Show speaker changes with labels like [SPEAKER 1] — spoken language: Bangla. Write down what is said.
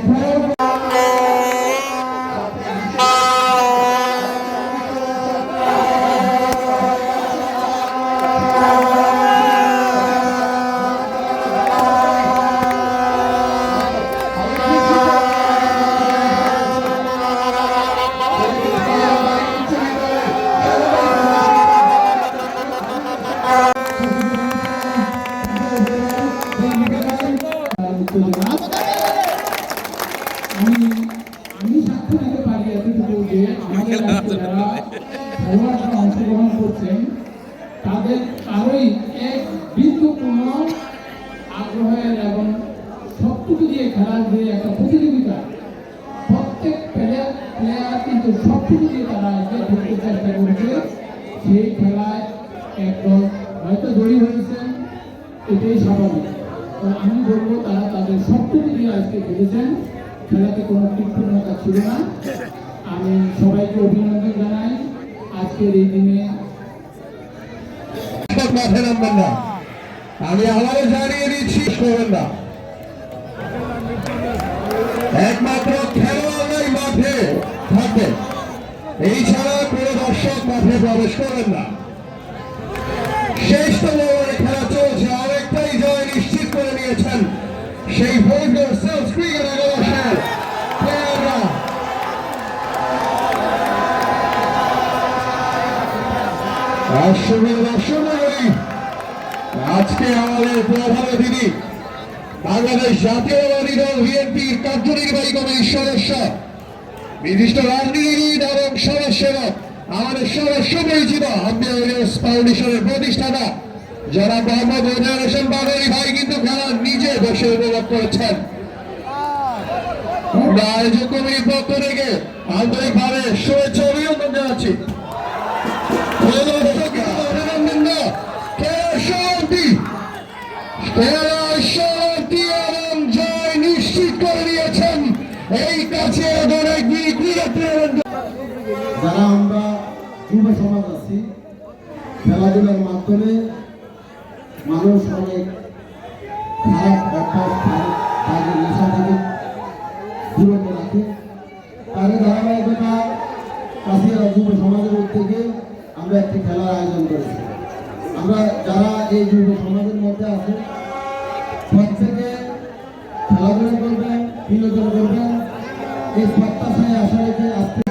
[SPEAKER 1] Thank you. আমি আমি সাক্ষ্য দিতে যে আমাদের আজকে যারা করছেন তাদের কারোই এক বিন্দু আগ্রহের এবং সবটুকু দিয়ে খেলার যে একটা প্রতিযোগিতা, প্রত্যেক প্লেয়ার প্লেয়ার কিন্তু সবটুকু দিয়ে তারা একে ধরতে সেই খেলায় একদল হয়তো জয়ী হয়েছেন, এটাই স্বাভাবিক। আমি বলব তারা তাদের সবটুকু দিয়ে আজকে খেলেছেন খেলাতে কোনো তীক্ষ্ণতা ছিল না। আমি সবাইকে অভিনন্দন জানাই। আজকের এই দিনে
[SPEAKER 2] মাঠে আমি আবারও জানিয়ে দিচ্ছি না। একমাত্র খেলোয়াড়রাই মাঠে থাকবে। এই ছাড়া কোনো দর্শক মাঠে প্রবেশ করবেন না। শেষ তো প্রতিষ্ঠাতা যারা মোহাম্মদ ওজার হোসেন বাবরি ভাই কিন্তু খেলা নিজে বসে উপভোগ করেছেন। আমরা আয়োজক কমিটির পক্ষ থেকে আন্তরিকভাবে শুভেচ্ছা অভিনন্দন জানাচ্ছি। এবং জয় নিশ্চিত করে দিয়েছেন। এই কাছে অনেক
[SPEAKER 3] যারা আমরা যুব সমাজ আছি, খেলাধুলার মাধ্যমে মানুষ অনেক খারাপ খারাপ নেশা থেকে বিরত রাখে। তার ধারাবাহিকতা কাশিয়ারা যুব সমাজের উদ্যোগে আমরা একটি খেলার আয়োজন করেছি। আমরা যারা এই যুব সমাজের মধ্যে আছে প্রত্যেকে খেলাধুলা করবেন বিনোদন করবেন এই প্রত্যাশায় আশা রেখে আজকে